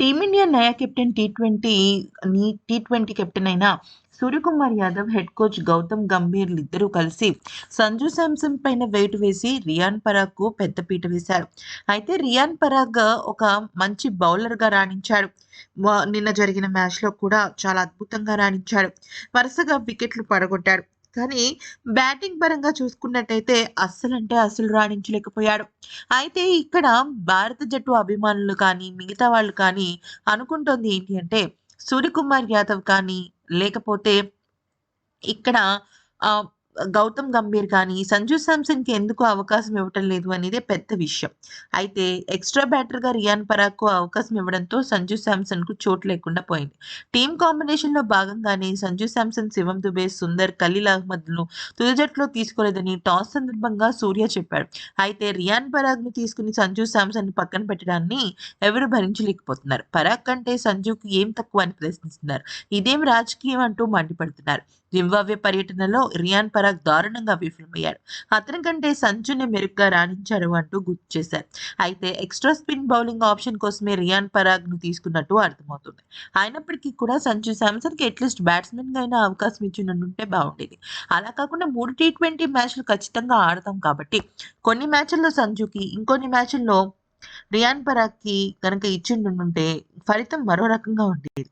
Team India నయా captain T twenty T twenty captain అయిన Suryakumar Yadav head coach Gautam గంభీర్లు ఇద్దరూ కలిసి సంజు శాంసన్ పైన వెయిట్ వేసి రియాన్ పరాగ్కు పెద్దపీట వేశారు. అయితే రియాన్ పరాగ్ ఒక మంచి బౌలర్గా రాణించాడు. వ- నిన్న జరిగిన మ్యాచ్లో కూడా చాలా అద్భుతంగా రాణించాడు. వరుసగా వికెట్లు పడగొట్టాడు. కానీ బ్యాటింగ్ పరంగా చూసుకున్నట్టయితే అస్సలంటే అస్సలు రాణించలేకపోయాడు. అయితే ఇక్కడ భారత జట్టు అభిమానులు కానీ మిగతా వాళ్ళు కానీ అనుకుంటోంది ఏంటి అంటే సూర్యకుమార్ యాదవ్ కానీ లేకపోతే ఇక్కడ గౌతమ్ గంభీర్ కానీ సంజు శాంసన్కి ఎందుకు అవకాశం ఇవ్వటం లేదు అనేది పెద్ద విషయం. అయితే ఎక్స్ట్రా బ్యాటర్గా రియాన్ పరాగ్కు అవకాశం ఇవ్వడంతో సంజు శాంసన్కు చోటు లేకుండా పోయింది. టీమ్ కాంబినేషన్లో భాగంగానే సంజు శాంసన్ శివం దుబే సుందర్ ఖలీల్ అహ్మద్ను తుది జట్టులో తీసుకోలేదని టాస్ సందర్భంగా సూర్య చెప్పాడు. అయితే రియాన్ పరాగ్ను తీసుకుని సంజు శాంసన్ పక్కన పెట్టడాన్ని ఎవరు భరించలేకపోతున్నారు. పరాగ్ కంటే సంజుకు ఏం తక్కువ అని ప్రశ్నిస్తున్నారు. ఇదేం రాజకీయం అంటూ మండిపడుతున్నారు. జింబాబ్వే పర్యటనలో రియాన్ పరాగ్ దారుణంగా విఫలమయ్యాడు అతని కంటే సంచుని మెరుగ్గా రాణించాడు అంటూ గుర్తు చేశారు. అయితే ఎక్స్ట్రా స్పిన్ బౌలింగ్ ఆప్షన్ కోసమే రియాన్ పరాగ్ను తీసుకున్నట్టు అర్థమవుతుంది. అయినప్పటికీ కూడా సంజు శాంసన్కి అట్లీస్ట్ బ్యాట్స్మెన్గా అయినా అవకాశం ఇచ్చినట్టుంటే బాగుండేది. అలా కాకుండా మూడు టీ ట్వంటీ మ్యాచ్లు ఖచ్చితంగా ఆడతాం కాబట్టి కొన్ని మ్యాచ్ల్లో సంజుకి ఇంకొన్ని మ్యాచ్ల్లో రియాన్ పరాగ్కి కనుక ఇచ్చిండుంటే ఫలితం మరో రకంగా ఉండేది.